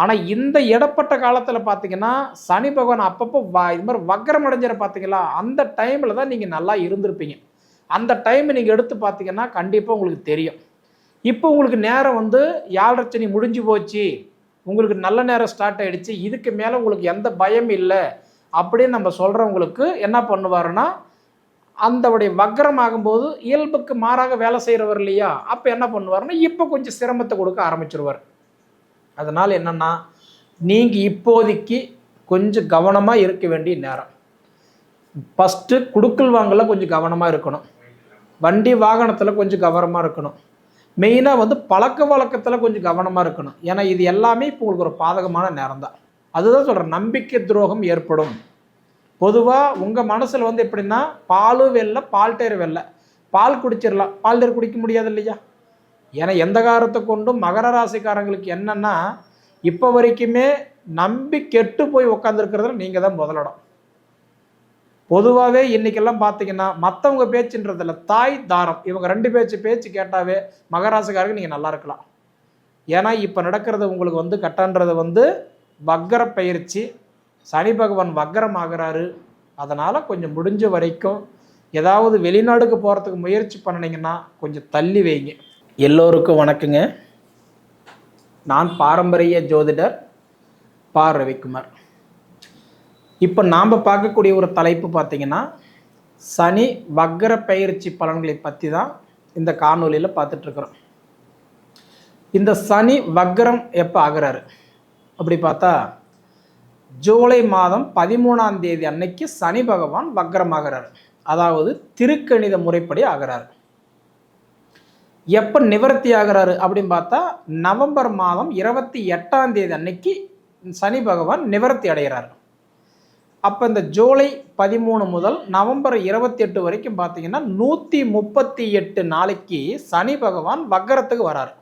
ஆனால் இந்த இடப்பட்ட காலத்தில் பார்த்தீங்கன்னா சனி பகவான் அப்பப்போ வ இது மாதிரி வக்கரம் அடைஞ்சிட பார்த்தீங்களா அந்த டைமில் தான் நீங்கள் நல்லா இருந்திருப்பீங்க. அந்த டைம் நீங்கள் எடுத்து பார்த்தீங்கன்னா கண்டிப்பாக உங்களுக்கு தெரியும். இப்போ உங்களுக்கு நேரம் வந்து யாழ்ரச்சனி முடிஞ்சு போச்சு உங்களுக்கு நல்ல நேரம் ஸ்டார்ட் ஆகிடுச்சு இதுக்கு மேலே உங்களுக்கு எந்த பயம் இல்லை அப்படின்னு நம்ம சொல்கிறவங்களுக்கு என்ன பண்ணுவாருன்னா அந்தவுடைய வக்ரம் ஆகும்போது இயல்புக்கு மாறாக வேலை செய்கிறவர் இல்லையா அப்போ என்ன பண்ணுவாருன்னா இப்போ கொஞ்சம் சிரமத்தை கொடுக்க ஆரம்பிச்சிருவார். அதனால் என்னென்னா நீங்கள் இப்போதைக்கு கொஞ்சம் கவனமாக இருக்க வேண்டிய நேரம். ஃபஸ்ட்டு குடுக்கல் வாங்கல கொஞ்சம் கவனமாக இருக்கணும். வண்டி வாகனத்தில் கொஞ்சம் கவனமாக இருக்கணும். மெயினாக வந்து பழக்க வழக்கத்தில் கொஞ்சம் கவனமாக இருக்கணும். ஏன்னா இது எல்லாமே இப்போ உங்களுக்கு ஒரு பாதகமான நேரம் தான் அதுதான் சொல்கிறேன் நம்பிக்கை துரோகம் ஏற்படும். பொதுவாக உங்கள் மனசில் வந்து எப்படின்னா பாலும் வெள்ளை பால் டேர் வெள்ளை பால் குடிச்சிடலாம் பால் டயர் குடிக்க முடியாது இல்லையா? ஏன்னா எந்த காரத்தை கொண்டும் மகர ராசிக்காரங்களுக்கு என்னன்னா இப்போ வரைக்குமே நம்பி கெட்டு போய் உட்காந்துருக்கிறதுல நீங்கள் தான் முதலிடம். பொதுவாகவே இன்னைக்கெல்லாம் பார்த்தீங்கன்னா மற்றவங்க பேச்சுன்றதில்ல தாய் தாரம். இவங்க ரெண்டு பேச்சு பேச்சு கேட்டாவே மகராசிக்காரங்க நீங்கள் நல்லா இருக்கலாம். ஏன்னா இப்போ நடக்கிறது உங்களுக்கு வந்து கட்டன்றது வந்து வக்கர பயிற்சி. சனி பகவான் வக்கரம் ஆகிறாரு. அதனால் கொஞ்சம் முடிஞ்ச வரைக்கும் ஏதாவது வெளிநாடுக்கு போகிறதுக்கு முயற்சி பண்ணினீங்கன்னா கொஞ்சம் தள்ளி வைங்க. எல்லோருக்கும் வணக்கங்க. நான் பாரம்பரிய ஜோதிடர் பா ரவிக்குமார். இப்போ நாம் பார்க்கக்கூடிய ஒரு தலைப்பு பார்த்தீங்கன்னா சனி வக்கர பயிற்சி பலன்களை பற்றி தான் இந்த காணொலியில் பார்த்துட்ருக்குறோம். இந்த சனி வக்கரம் எப்போ ஆகுறாரு? அப்படி பார்த்தா ஜூலை மாதம் பதிமூணாம் தேதி அன்னைக்கு சனி பகவான் வக்கரம் ஆகிறாரு அதாவது திருக்கணித முறைப்படி ஆகிறார். எப்போ நிவர்த்தி ஆகிறாரு அப்படின்னு பார்த்தா நவம்பர் மாதம் இருபத்தி எட்டாம் தேதி அன்னைக்கு சனி பகவான் நிவர்த்தி அடைகிறார். அப்போ இந்த ஜூலை பதிமூணு முதல் நவம்பர் இருபத்தி எட்டு வரைக்கும் பார்த்தீங்கன்னா நூற்றி முப்பத்தி எட்டு நாளைக்கு சனி பகவான் வக்கரத்துக்கு வராரு.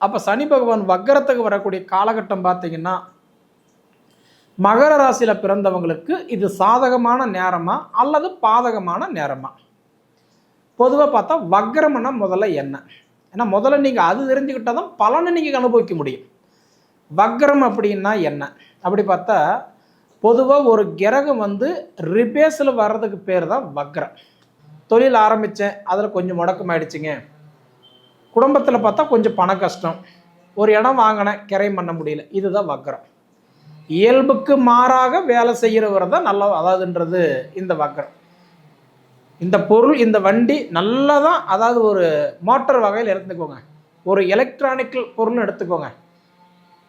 அப்போ சனி பகவான் வக்கரத்துக்கு வரக்கூடிய காலகட்டம் பார்த்தீங்கன்னா மகர ராசியில் பிறந்தவங்களுக்கு இது சாதகமான நேரமா அல்லது பாதகமான நேரமா? பொதுவாக பார்த்தா வக்ரம்னா முதல்ல என்ன ஏன்னா முதல்ல நீங்கள் அது தெரிஞ்சுக்கிட்டால் தான் பலனை நீங்கள் அனுபவிக்க முடியும். வக்ரம் அப்படின்னா என்ன அப்படி பார்த்தா பொதுவாக ஒரு கிரகம் வந்து ரிபேஸில் வர்றதுக்கு பேர் தான் வக்ரம். தொழில் ஆரம்பித்தேன் அதில் கொஞ்சம் முடக்கமாயிடுச்சுங்க. குடும்பத்தில் பார்த்தா கொஞ்சம் பண கஷ்டம். ஒரு இடம் வாங்கினேன் கிரையம் பண்ண முடியல. இதுதான் வக்ரம். இயல்புக்கு மாறாக வேலை செய்கிறவர் தான் நல்ல அதாவதுன்றது இந்த வக்ரம். இந்த பொருள் இந்த வண்டி நல்லா தான் அதாவது ஒரு மோட்டார் வகையில் எடுத்துக்கோங்க. ஒரு எலக்ட்ரானிக்கல் பொருள்னு எடுத்துக்கோங்க.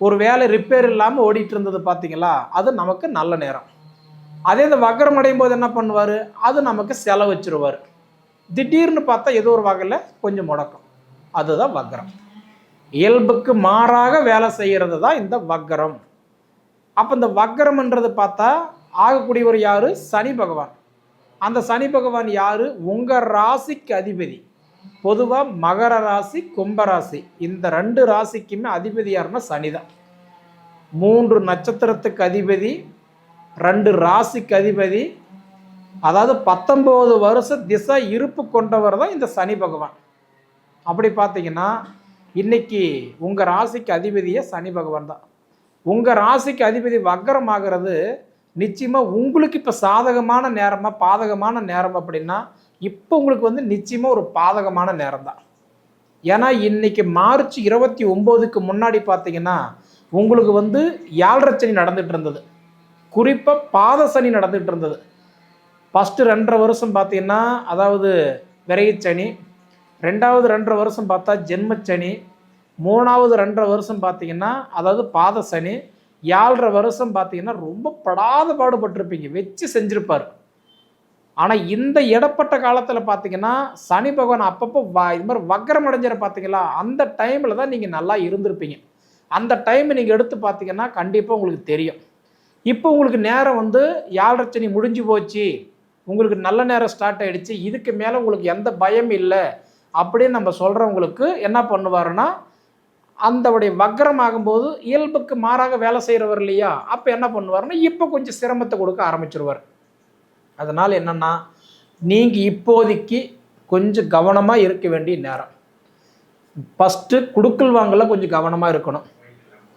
ஒரு வேலை ரிப்பேர் இல்லாமல் ஓடிட்டு இருந்தது பார்த்தீங்களா அது நமக்கு நல்ல நேரம். அதே இந்த வக்கரம் அடையும் போது என்ன பண்ணுவார்? அது நமக்கு செலவு வச்சிருவார். திடீர்னு பார்த்தா ஏதோ ஒரு வகையில் கொஞ்சம் முடக்கம். அதுதான் வக்கரம். இயல்புக்கு மாறாக வேலை செய்கிறது தான் இந்த வக்கரம். அப்போ இந்த வக்கரம்ன்றது பார்த்தா ஆகக்கூடியவர் யார்? சனி பகவான். அந்த சனி பகவான் யார்? உங்கள் ராசிக்கு அதிபதி. பொதுவாக மகர ராசி கும்பராசி இந்த ரெண்டு ராசிக்குமே அதிபதி யாருன்னா சனிதான். மூன்று நட்சத்திரத்துக்கு அதிபதி ரெண்டு ராசிக்கு அதிபதி. அதாவது பத்தொம்போது வருஷ திசை இருப்பு கொண்டவர் தான் இந்த சனி பகவான். அப்படி பார்த்தீங்கன்னா இன்னைக்கு உங்கள் ராசிக்கு அதிபதியே சனி பகவான் தான். உங்கள் ராசிக்கு அதிபதி வக்கரம் ஆகிறது நிச்சயமாக உங்களுக்கு இப்போ சாதகமான நேரமாக பாதகமான நேரம் அப்படின்னா இப்போ உங்களுக்கு வந்து நிச்சயமாக ஒரு பாதகமான நேரம் தான் ஏன்னா இன்னைக்கு மார்ச் இருபத்தி ஒம்போதுக்கு முன்னாடி பார்த்தீங்கன்னா உங்களுக்கு வந்து யாழ்ரை சனி நடந்துகிட்டு இருந்தது. குறிப்பாக பாத சனி நடந்துகிட்டு இருந்தது. ஃபஸ்ட்டு ரெண்டரை வருஷம் பார்த்தீங்கன்னா அதாவது விரையச்சனி ரெண்டாவது ரெண்டரை வருஷம் பார்த்தா ஜென்மச்சனி மூணாவது ரெண்டரை வருஷம் பார்த்தீங்கன்னா அதாவது பாத சனி ஏழரை வருஷம் பார்த்தீங்கன்னா ரொம்ப படாத பாடுபட்டிருப்பீங்க. வச்சு செஞ்சுருப்பார். ஆனால் இந்த இடப்பட்ட காலத்தில் பார்த்தீங்கன்னா சனி பகவான் அப்பப்போ வ இது மாதிரி வக்கரம் அடைஞ்சிட பார்த்தீங்களா அந்த டைமில் தான் நீங்கள் நல்லா இருந்திருப்பீங்க. அந்த டைம் நீங்கள் எடுத்து பார்த்தீங்கன்னா கண்டிப்பாக உங்களுக்கு தெரியும். இப்போ உங்களுக்கு நேரம் வந்து யாழ்ரச்சனி முடிஞ்சு போச்சு. உங்களுக்கு நல்ல நேரம் ஸ்டார்ட் ஆகிடுச்சு இதுக்கு மேலே உங்களுக்கு எந்த பயம் இல்லை. அப்படின்னு நம்ம சொல்கிறவங்களுக்கு என்ன பண்ணுவாருன்னா அந்தவுடைய வக்ரம் ஆகும்போது இயல்புக்கு மாறாக வேலை செய்கிறவர் இல்லையா? அப்போ என்ன பண்ணுவாருன்னா இப்போ கொஞ்சம் சிரமத்தை கொடுக்க ஆரம்பிச்சிருவார். அதனால் என்னென்னா நீங்கள் இப்போதைக்கு கொஞ்சம் கவனமாக இருக்க வேண்டிய நேரம். ஃபஸ்ட்டு குடுக்கல் வாங்கல கொஞ்சம் கவனமாக இருக்கணும்.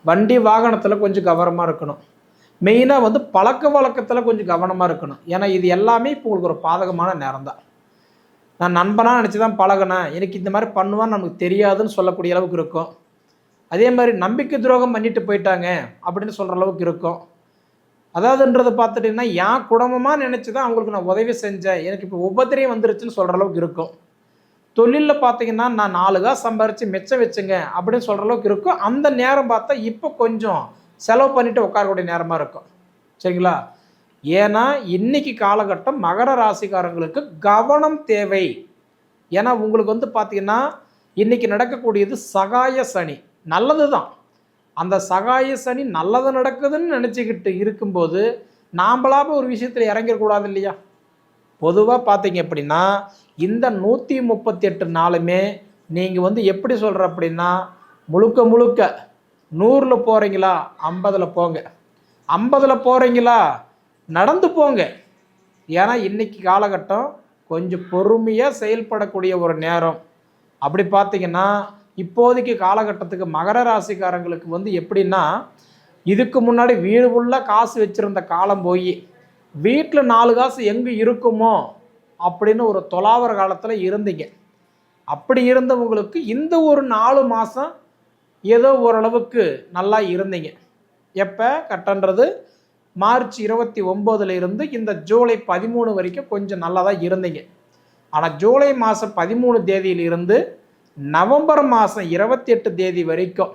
வண்டி வாகனத்தில் கொஞ்சம் கவனமாக இருக்கணும். மெயினாக வந்து பழக்க வழக்கத்தில் கொஞ்சம் கவனமாக இருக்கணும். ஏன்னா இது எல்லாமே இப்போ உங்களுக்கு ஒரு பாதகமான நேரம் தான் நான் நண்பனாக நினச்சி தான் பழகினேன். எனக்கு இந்த மாதிரி பண்ணுவான்னு நமக்கு தெரியாதுன்னு சொல்லக்கூடிய அளவுக்கு இருக்கும். அதே மாதிரி நம்பிக்கை துரோகம் பண்ணிட்டு போயிட்டாங்க அப்படின்னு சொல்கிற அளவுக்கு இருக்கும். அதாவதுன்றதை பார்த்துட்டிங்கன்னா என் குடும்பமாக நினச்சி தான் அவங்களுக்கு நான் உதவி செஞ்சேன். எனக்கு இப்போ உபத்திரியம் வந்துருச்சுன்னு சொல்கிற அளவுக்கு இருக்கும். தொழிலில் பார்த்தீங்கன்னா நான் நாலுகா சம்பாரித்து மிச்சம் வச்சுங்க அப்படின்னு சொல்கிற அளவுக்கு இருக்கும். அந்த நேரம் பார்த்தா இப்போ கொஞ்சம் செலவு பண்ணிட்டு உட்காரக்கூடிய நேரமாக இருக்கும். சரிங்களா? ஏன்னா இன்னைக்கு காலகட்டம் மகர ராசிக்காரங்களுக்கு கவனம் தேவை. ஏன்னா உங்களுக்கு வந்து பார்த்தீங்கன்னா இன்னைக்கு நடக்கக்கூடியது சகாய சனி. நல்லது தான் அந்த சகாய சனி நல்லது நடக்குதுன்னு நினச்சிக்கிட்டு இருக்கும்போது நாம்பளாக ஒரு விஷயத்தில் இறங்கிடக்கூடாது இல்லையா? பொதுவாக பார்த்தீங்க அப்படின்னா இந்த நூற்றி முப்பத்தி எட்டு நாளுமே நீங்கள் வந்து எப்படி சொல்கிற அப்படின்னா முழுக்க முழுக்க நூறில் போகிறீங்களா ஐம்பதில் போங்க. ஐம்பதில் போகிறீங்களா நடந்து போங்க. ஏன்னா இன்னைக்கு காலகட்டம் கொஞ்சம் பொறுமையாக செயல்படக்கூடிய ஒரு நேரம். அப்படி பார்த்தீங்கன்னா இப்போதைக்கு காலகட்டத்துக்கு மகர ராசிக்காரங்களுக்கு வந்து எப்படின்னா இதுக்கு முன்னாடி வீடு ஃபுல்லாக காசு வச்சுருந்த காலம் போய் வீட்டில் நாலு காசு எங்கே இருக்குமோ அப்படின்னு ஒரு தொலாவர காலத்தில் இருந்தீங்க. அப்படி இருந்தவங்களுக்கு இந்த ஒரு நாலு மாதம் ஏதோ ஓரளவுக்கு நல்லா இருந்தீங்க. எப்போ? கட்டன்றது மார்ச் இருபத்தி ஒம்போதுல இருந்து இந்த ஜூலை பதிமூணு வரைக்கும் கொஞ்சம் நல்லா தான் இருந்தீங்க. ஆனால் ஜூலை மாதம் பதிமூணு தேதியிலிருந்து நவம்பர் மாதம் இருபத்தி எட்டு தேதி வரைக்கும்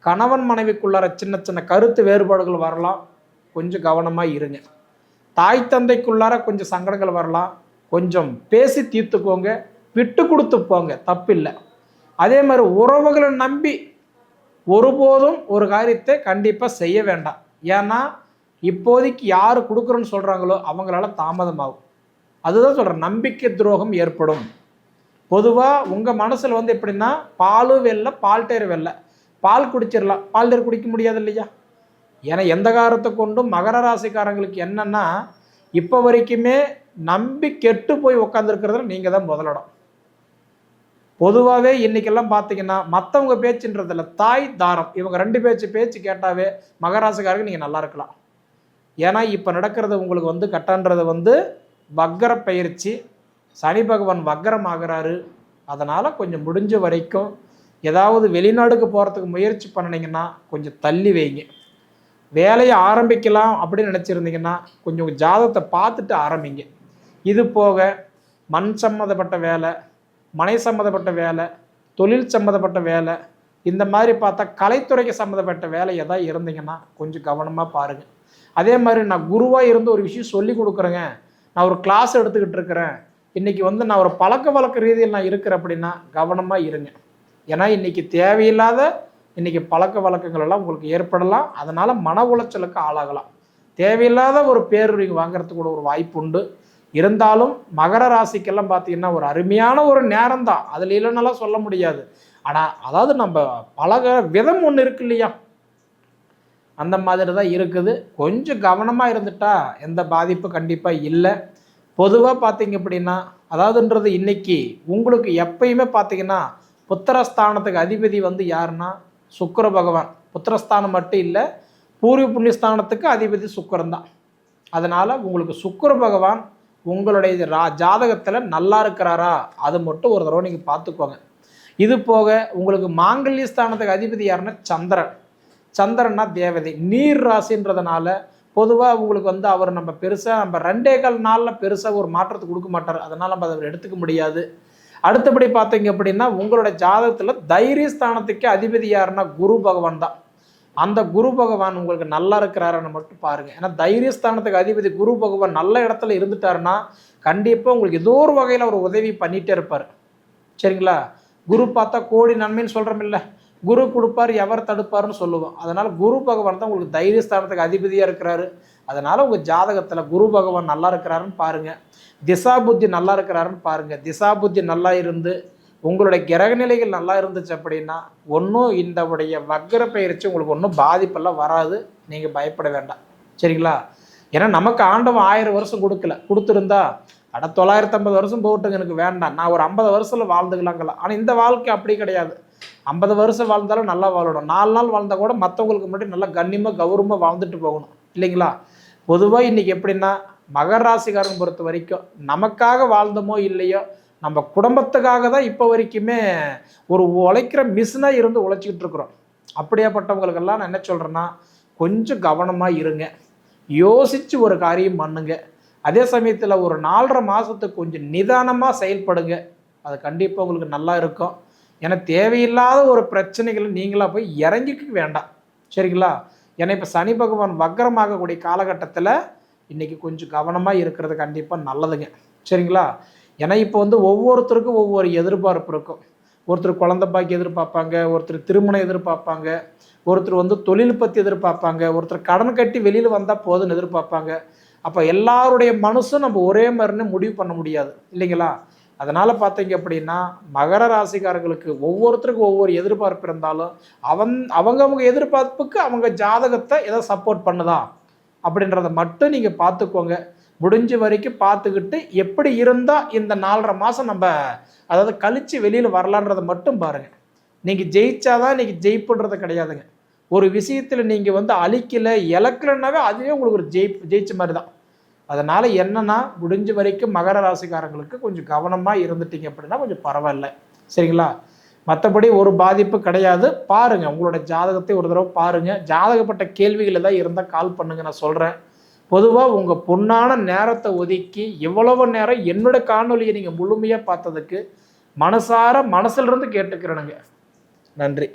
கணவன் மனைவிக்குள்ளார சின்ன சின்ன கருத்து வேறுபாடுகள் வரலாம். கொஞ்சம் கவனமாக இருங்க. தாய் தந்தைக்குள்ளார கொஞ்சம் சங்கடங்கள் வரலாம். கொஞ்சம் பேசி தீர்த்துக்கோங்க. விட்டு கொடுத்து போங்க. தப்பில்லை. அதே மாதிரி உறவுகளை நம்பி ஒருபோதும் ஒரு காரியத்தை கண்டிப்பாக செய்ய வேண்டாம். ஏன்னா இப்போதைக்கு யார் கொடுக்குறோன்னு சொல்கிறாங்களோ அவங்களால தாமதமாகும். அதுதான் சொல்கிறேன் நம்பிக்கை துரோகம் ஏற்படும். பொதுவாக உங்கள் மனசில் வந்து எப்படின்னா பாலும் வெள்ளை பால் டேர் வெள்ளை பால் குடிச்சிடலாம். பால் டயர் குடிக்க முடியாது இல்லையா? ஏன்னா எந்த காரத்தை கொண்டும் மகர ராசிக்காரங்களுக்கு என்னன்னா இப்போ வரைக்குமே நம்பி கெட்டு போய் உட்காந்துருக்கிறதுல நீங்கள் தான் முதலிடம். பொதுவாகவே இன்னைக்கெல்லாம் பார்த்தீங்கன்னா மற்றவங்க பேச்சுன்றதில்ல தாய் தாரம். இவங்க ரெண்டு பேச்சு பேச்சு கேட்டாவே மகராசிக்காரங்க நீங்கள் நல்லா இருக்கலாம். ஏன்னா இப்போ நடக்கிறது உங்களுக்கு வந்து கட்டன்றது வந்து வக்கர பயிற்சி சனி பகவான் வக்கரம் ஆகிறாரு அதனால் கொஞ்சம் முடிஞ்ச வரைக்கும் ஏதாவது வெளிநாடுக்கு போகிறதுக்கு முயற்சி பண்ணினீங்கன்னா கொஞ்சம் தள்ளி வைங்க. வேலையை ஆரம்பிக்கலாம் அப்படின்னு நினச்சிருந்தீங்கன்னா கொஞ்சம் ஜாதத்தை பார்த்துட்டு ஆரம்பிங்க. இது போக மண் சம்மந்தப்பட்ட வேலை மனை சம்மந்தப்பட்ட வேலை தொழில் சம்மந்தப்பட்ட வேலை இந்த மாதிரி பார்த்தா கலைத்துறைக்கு சம்மந்தப்பட்ட வேலை எதாவது இருந்தீங்கன்னா கொஞ்சம் கவனமாக பாருங்கள் அதே மாதிரி நான் குருவாக இருந்து ஒரு விஷயம் சொல்லி கொடுக்குறேங்க. நான் ஒரு கிளாஸ் எடுத்துக்கிட்டு இருக்கிறேன். இன்றைக்கி வந்து நான் ஒரு பழக்க வழக்க ரீதியில் நான் இருக்கிறேன் அப்படின்னா கவனமாக இருங்க. ஏன்னா இன்றைக்கி தேவையில்லாத இன்றைக்கி பழக்க வழக்கங்கள் எல்லாம் உங்களுக்கு ஏற்படலாம். அதனால் மன உளைச்சலுக்கு ஆளாகலாம். தேவையில்லாத ஒரு பேருரிங் நீங்கள் வாங்குறதுக்கு கூட ஒரு வாய்ப்பு உண்டு. இருந்தாலும் மகர ராசிக்கெல்லாம் பார்த்தீங்கன்னா ஒரு அருமையான ஒரு நேரம் தான் அதில் இல்லைன்னாலாம் சொல்ல முடியாது. ஆனால் அதாவது நம்ம பழக விதம் ஒன்று இருக்கு இல்லையா? அந்த மாதிரி தான் இருக்குது. கொஞ்சம் கவனமாக இருந்துட்டா எந்த பாதிப்பும் கண்டிப்பாக இல்லை. பொதுவாக பார்த்தீங்க அப்படின்னா அதாவதுன்றது இன்னைக்கு உங்களுக்கு எப்பயுமே பார்த்தீங்கன்னா புத்திரஸ்தானத்துக்கு அதிபதி வந்து யாருன்னா சுக்கர பகவான். புத்திரஸ்தானம் மட்டும் இல்லை பூர்வ புண்ணியஸ்தானத்துக்கு அதிபதி சுக்கரன் தான். அதனால் உங்களுக்கு சுக்கர பகவான் உங்களுடைய ரா ஜாதகத்தில் நல்லா இருக்கிறாரா? அது மட்டும் ஒரு தடவை நீங்கள் பார்த்துக்கோங்க. இது போக உங்களுக்கு மாங்கல்ய ஸ்தானத்துக்கு அதிபதி யாருன்னா சந்திரன். சந்திரன்னா தேவதை. நீர் ராசின்றதுனால பொதுவாக உங்களுக்கு வந்து அவர் நம்ம பெருசாக நம்ம ரெண்டே கால் நாளில் பெருசாக ஒரு மாற்றத்தை கொடுக்க மாட்டார். அதனால் நம்ம அதை எடுத்துக்க முடியாது. அடுத்தபடி பார்த்தீங்க அப்படின்னா உங்களோட ஜாதகத்தில் தைரியஸ்தானத்துக்கு அதிபதி யாருன்னா குரு பகவான் தான். அந்த குரு பகவான் உங்களுக்கு நல்லா இருக்கிறாருன்னு மட்டும் பாருங்கள் ஏன்னா தைரியஸ்தானத்துக்கு அதிபதி குரு பகவான் நல்ல இடத்துல இருந்துட்டாருன்னா கண்டிப்பாக உங்களுக்கு ஏதோ ஒரு வகையில் அவர் உதவி பண்ணிகிட்டே இருப்பார். சரிங்களா? குரு பார்த்தா கோடி நன்மைன்னு சொல்கிறோமில்ல குரு கொடுப்பார் எவர் தடுப்பார்னு சொல்லுவோம். அதனால் குரு பகவான் தான் உங்களுக்கு தைரியஸ்தானத்துக்கு அதிபதியாக இருக்கிறாரு. அதனால் உங்கள் ஜாதகத்தில் குரு பகவான் நல்லா இருக்கிறாருன்னு பாருங்கள் திசா புத்தி நல்லா இருக்கிறாருன்னு பாருங்கள் திசா புத்தி நல்லா இருந்து உங்களுடைய கிரக நிலைகள் நல்லா இருந்துச்சு அப்படின்னா ஒன்றும் இந்த உடைய வக்கர பயிற்சி உங்களுக்கு ஒன்றும் பாதிப்பெல்லாம் வராது. நீங்கள் பயப்பட வேண்டாம். சரிங்களா? ஏன்னா நமக்கு ஆண்டவன் ஆயிரம் வருஷம் கொடுக்கல. கொடுத்துருந்தா அட தொள்ளாயிரத்தி ஐம்பது வருஷம் போட்டுங்க எனக்கு வேண்டாம். நான் ஒரு ஐம்பது வருஷத்தில் வாழ்ந்துக்கலாங்களா ஆனால் இந்த வாழ்க்கை அப்படி கிடையாது. ஐம்பது வருஷம் வாழ்ந்தாலும் நல்லா வாழணும். நாலு நாள் வாழ்ந்தால் கூட மற்றவங்களுக்கு முன்னாடி நல்லா கண்ணியமாக கௌரவமாக வாழ்ந்துட்டு போகணும். இல்லைங்களா? பொதுவாக இன்றைக்கி எப்படின்னா மகர ராசிக்காரங்க பொறுத்த வரைக்கும் நமக்காக வாழ்ந்தோமோ இல்லையோ நம்ம குடும்பத்துக்காக தான் இப்போ வரைக்குமே ஒரு உழைக்கிற மிஷினாக இருந்து உழைச்சிக்கிட்டு இருக்கிறோம். அப்படியாப்பட்டவங்களுக்கெல்லாம் நான் என்ன சொல்கிறேன்னா கொஞ்சம் கவனமாக இருங்க. யோசித்து ஒரு காரியம் பண்ணுங்க. அதே சமயத்தில் ஒரு நாலரை மாதத்துக்கு கொஞ்சம் நிதானமாக செயல்படுங்க. அது கண்டிப்பாக உங்களுக்கு நல்லா இருக்கும். ஏன்னா தேவையில்லாத ஒரு பிரச்சனைகளை நீங்களாக போய் இறங்கிக்க வேண்டாம். சரிங்களா? ஏன்னா இப்போ சனி பகவான் வக்கரமாகக்கூடிய காலகட்டத்தில் இன்றைக்கி கொஞ்சம் கவனமாக இருக்கிறது கண்டிப்பாக நல்லதுங்க. சரிங்களா? ஏன்னா இப்போ வந்து ஒவ்வொருத்தருக்கும் ஒவ்வொரு எதிர்பார்ப்பு இருக்கும். ஒருத்தர் குழந்தை பாக்கி எதிர்பார்ப்பாங்க ஒருத்தர் திருமணம் எதிர்பார்ப்பாங்க ஒருத்தர் வந்து தொழில் பற்றி எதிர்பார்ப்பாங்க ஒருத்தர் கடன் கட்டி வெளியில் வந்தால் போதும்னு எதிர்பார்ப்பாங்க. அப்போ எல்லாருடைய மனசும் நம்ம ஒரே மாதிரின்னு முடிவு பண்ண முடியாது. இல்லைங்களா? அதனால் பார்த்தீங்க அப்படின்னா மகர ராசிக்காரர்களுக்கு ஒவ்வொருத்தருக்கும் ஒவ்வொரு எதிர்பார்ப்பு இருந்தாலும் அவன் அவங்கவுங்க எதிர்பார்ப்புக்கு அவங்க ஜாதகத்தை எதை சப்போர்ட் பண்ணுதா? அப்படின்றத மட்டும் நீங்கள் பார்த்துக்கோங்க. முடிஞ்ச வரைக்கும் பார்த்துக்கிட்டு எப்படி இருந்தால் இந்த நாலரை மாதம் நம்ம அதாவது கழித்து வெளியில் வரலான்றதை மட்டும் பாருங்கள் நீங்கள் ஜெயிச்சாதான் இன்னைக்கு ஜெயிப்புன்றது கிடையாதுங்க. ஒரு விஷயத்தில் நீங்கள் வந்து அழிக்கலை இழக்கலைன்னாவே அதுவே உங்களுக்கு ஒரு ஜெயிப் ஜெயிச்ச மாதிரி தான் அதனால் என்னன்னா முடிஞ்ச வரைக்கும் மகர ராசிக்காரங்களுக்கு கொஞ்சம் கவனமாக இருந்துட்டீங்க அப்படின்னா கொஞ்சம் பரவாயில்ல. சரிங்களா? மற்றபடி ஒரு பாதிப்பு கிடையாது. பாருங்கள் உங்களோட ஜாதகத்தை ஒரு தடவை பாருங்கள் ஜாதகப்பட்ட கேள்விகள் ஏதாவது இருந்தால் கால் பண்ணுங்க நான் சொல்கிறேன் பொதுவாக உங்கள் பொண்ணான நேரத்தை ஒதுக்கி எவ்வளவு நேரம் என்னோட காணொலியை நீங்கள் முழுமையாக பார்த்ததுக்கு மனசார மனசிலிருந்து கேட்டுக்கிறேனுங்க. நன்றி.